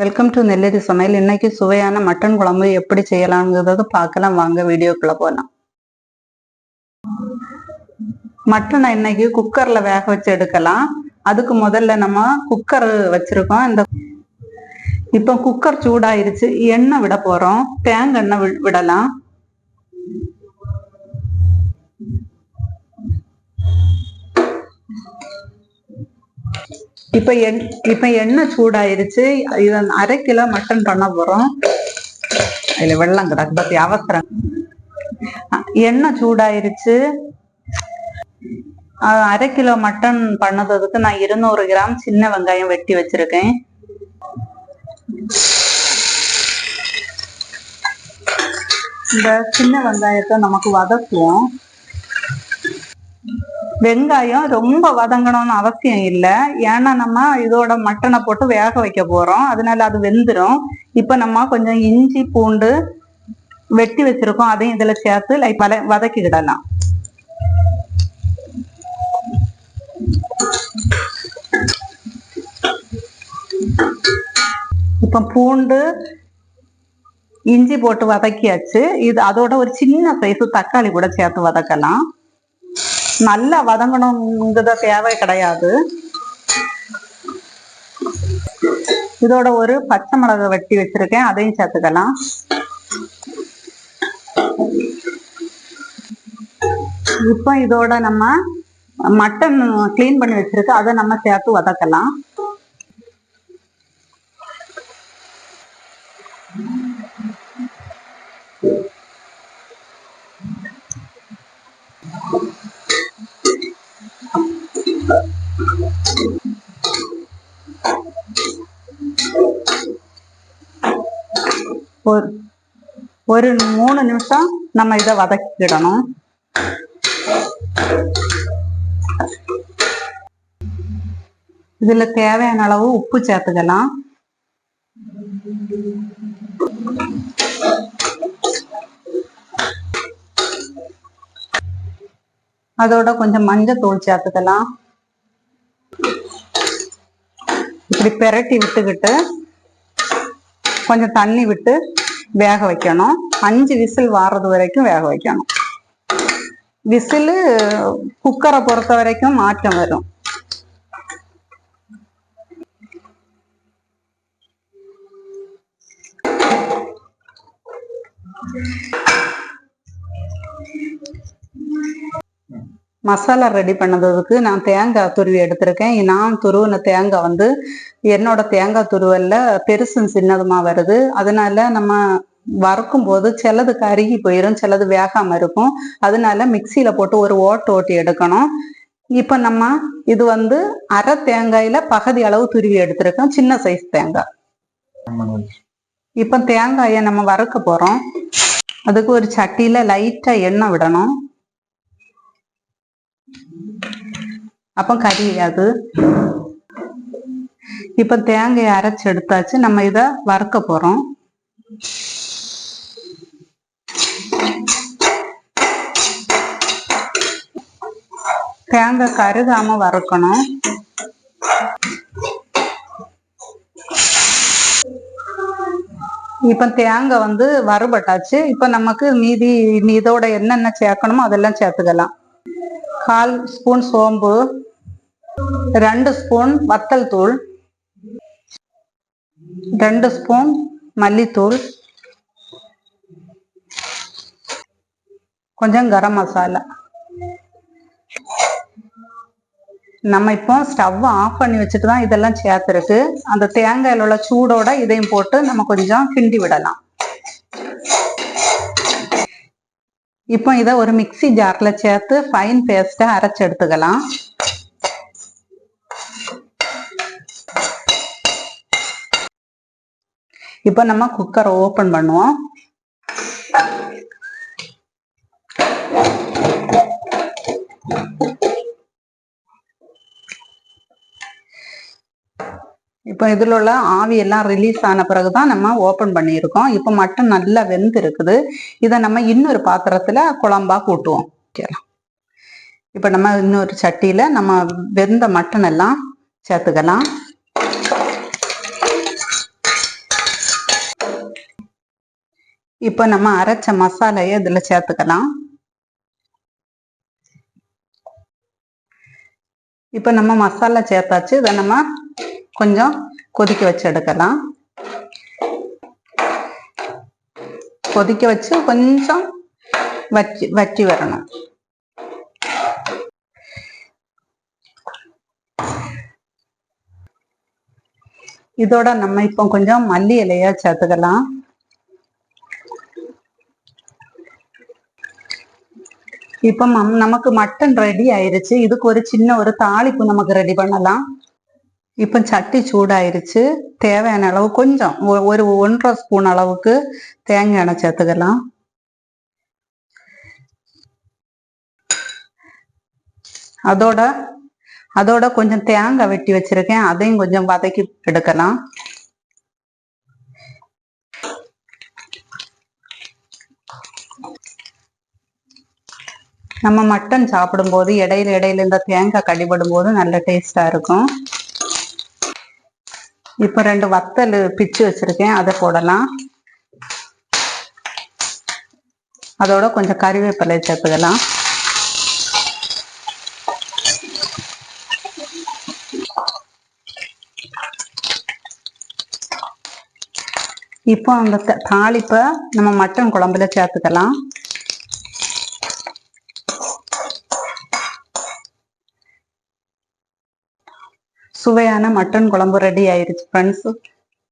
Welcome to நெல்லரி சமையல் இன்னைக்கு சுவையான மட்டன் குழம்பு எப்படி செய்யலாங்கிறத பார்க்கலாம். வாங்க வீடியோக்குள்ள போகலாம் மட்டனை இன்னைக்கு குக்கர்ல வேக வச்சு எடுக்கலாம். அதுக்கு முதல்ல நம்ம குக்கர் வச்சிருக்கோம். இந்த இப்போ குக்கர் சூடாயிருச்சு. எண்ணெய் விட போறோம். தேங்காய் எண்ணெய் விடலாம். இப்ப எண் இப்ப எண்ணெய் சூடாயிருச்சு. இது அரை கிலோ மட்டன் பண்ண போறோம். அதுல வெள்ளம் கிடக்கு. பத்தி அவசரம். எண்ணெய் சூடாயிருச்சு. அரை கிலோ மட்டன் பண்ணதுக்கு நான் இருநூறு கிராம் சின்ன வெங்காயம் வெட்டி வச்சிருக்கேன். இந்த சின்ன வெங்காயத்தை நமக்கு வதக்குவோம். வெங்காயம் ரொம்ப வதங்கணும்னு அவசியம் இல்லை. ஏன்னா நம்ம இதோட மட்டனை போட்டு வேக வைக்க போறோம். அதனால அது வெந்துடும் இப்ப நம்ம கொஞ்சம் இஞ்சி பூண்டு வெட்டி வச்சிருக்கோம். அதையும் இதுல சேர்த்து லைக் வத வதக்கிக்கிடலாம். இப்போ பூண்டு இஞ்சி போட்டு வதக்கியாச்சு. இது அதோட ஒரு சின்ன சைஸ் தக்காளி கூட சேர்த்து வதக்கலாம். நல்லா வதங்கணுங்கிறத தேவை கிடையாது. இதோட ஒரு பச்சை மிளகா வெட்டி வச்சிருக்கேன் அதையும் சேர்த்துக்கலாம். இப்போ இதோட நம்ம மட்டன் கிளீன் பண்ணி வச்சிருக்கு அதை நம்ம சேர்த்து வதக்கலாம். ஒரு ஒரு மூணு நிமிஷம் நம்ம இதை வதக்கிடணும். இதுல தேவையான அளவு உப்பு சேர்த்துக்கலாம். அதோட கொஞ்சம் மஞ்சத்தூள் சேர்த்துக்கலாம். இப்படி பெரட்டி விட்டுக்கிட்டு கொஞ்சம் தண்ணி விட்டு வேக வைக்கணும் அஞ்சு விசில் வாரது வரைக்கும் வேக வைக்கணும் விசிலு குக்கரை பொறுத்த வரைக்கும் மாற்றம் வரும் Thank you. மசாலா ரெடி பண்ணதுக்கு நான் தேங்காய் துருவி எடுத்திருக்கேன். நான் துருவின தேங்காய் வந்து என்னோட தேங்காய் துருவல்ல பெருசும் சின்னதுமா வருது. அதனால நம்ம வறுக்கும் போது சிலது கருகி போயிடும் சிலது வேகாம இருக்கும். அதனால மிக்சியில போட்டு ஒரு ஓட்டு ஓட்டி எடுக்கணும். இப்ப நம்ம இது வந்து அரை தேங்காயில பகுதி அளவு துருவி எடுத்திருக்கோம். சின்ன சைஸ் தேங்காய். இப்ப தேங்காயை நம்ம வறுக்க போறோம். அதுக்கு ஒரு சட்டியில லைட்டா எண்ணெய் விடணும். அப்போ கரியாது இப்போ தேங்காய் அரைச்சு எடுத்தாச்சு. நம்ம இத வறுக்க போறோம். தேங்காய் கருகாம வறுக்கணும். இப்ப தேங்காய் வந்து வறுபட்டாச்சு. இப்ப நமக்கு மீதி இதோட என்னென்ன சேர்க்கணுமோ அதெல்லாம் சேர்த்துக்கலாம். கால் ஸ்பூன் சோம்பு ரெண்டு ஸ்பூன் வத்தல் தூள் ரெண்டு ஸ்பூன் மல்லித்தூள் கொஞ்சம் கரம் மசாலா. நம்ம இப்போ ஸ்டவ் ஆஃப் பண்ணி வச்சுட்டு தான் இதெல்லாம் சேர்த்துருக்கு அந்த தேங்காயில உள்ள சூடோட இதையும் போட்டு நம்ம கொஞ்சம் கிண்டி விடலாம். இப்போ இதை ஒரு மிக்ஸி ஜார்ல சேர்த்து ஃபைன் பேஸ்டா அரைச்சு எடுத்துக்கலாம். இப்போ நம்ம குக்கரை ஓப்பன் பண்ணுவோம். இப்போ இதில் உள்ள ஆவி எல்லாம் ரிலீஸ் ஆன பிறகு தான் நம்ம ஓப்பன் பண்ணியிருக்கோம். இப்போ மட்டன் நல்லா வெந்து இருக்குது. இதை நம்ம இன்னொரு பாத்திரத்துல குழம்பா கூட்டுவோம். ஓகேலாம் இப்போ நம்ம இன்னொரு சட்டியில நம்ம வெந்த மட்டன் எல்லாம் சேர்த்துக்கலாம். இப்போ நம்ம அரைச்ச மசாலையை இதுல சேர்த்துக்கலாம். இப்போ நம்ம மசாலா சேர்த்தாச்சு. இதை நம்ம கொஞ்சம் கொதிக்க வச்சு எடுக்கலாம். கொதிக்க வச்சு கொஞ்சம் வச்சு வற்றி வரணும். இதோட நம்ம இப்போ கொஞ்சம் மல்லி இலையா சேர்த்துக்கலாம். இப்போ நமக்கு மட்டன் ரெடி ஆயிருச்சு. இதுக்கு ஒரு சின்ன ஒரு தாளிப்பு நமக்கு ரெடி பண்ணலாம். இப்போ சட்டி சூடாயிருச்சு. தேவையான அளவு கொஞ்சம். ஒரு ஒன்றரை ஸ்பூன் அளவுக்கு தேங்காய் எண்ணெய் சேர்த்துக்கலாம். அதோட அதோட கொஞ்சம் தேங்காய் வெட்டி வச்சிருக்கேன். அதையும் கொஞ்சம் வதக்கி எடுக்கலாம். நம்ம மட்டன் சாப்பிடும்போது இடையில இடையில இந்த தேங்காய் கடிபடும் போது நல்ல டேஸ்டா இருக்கும். இப்போ ரெண்டு வத்தல் பிச்சு வச்சிருக்கேன். அதை போடலாம். அதோட கொஞ்சம் கறிவேப்பிலை சேர்த்துக்கலாம். இப்போ அந்த த- தாளிப்பை நம்ம மட்டன் குழம்புல சேர்த்துக்கலாம். சுவையான மட்டன் குழம்பு ரெடி ஆயிருச்சு ஃப்ரெண்ட்ஸ்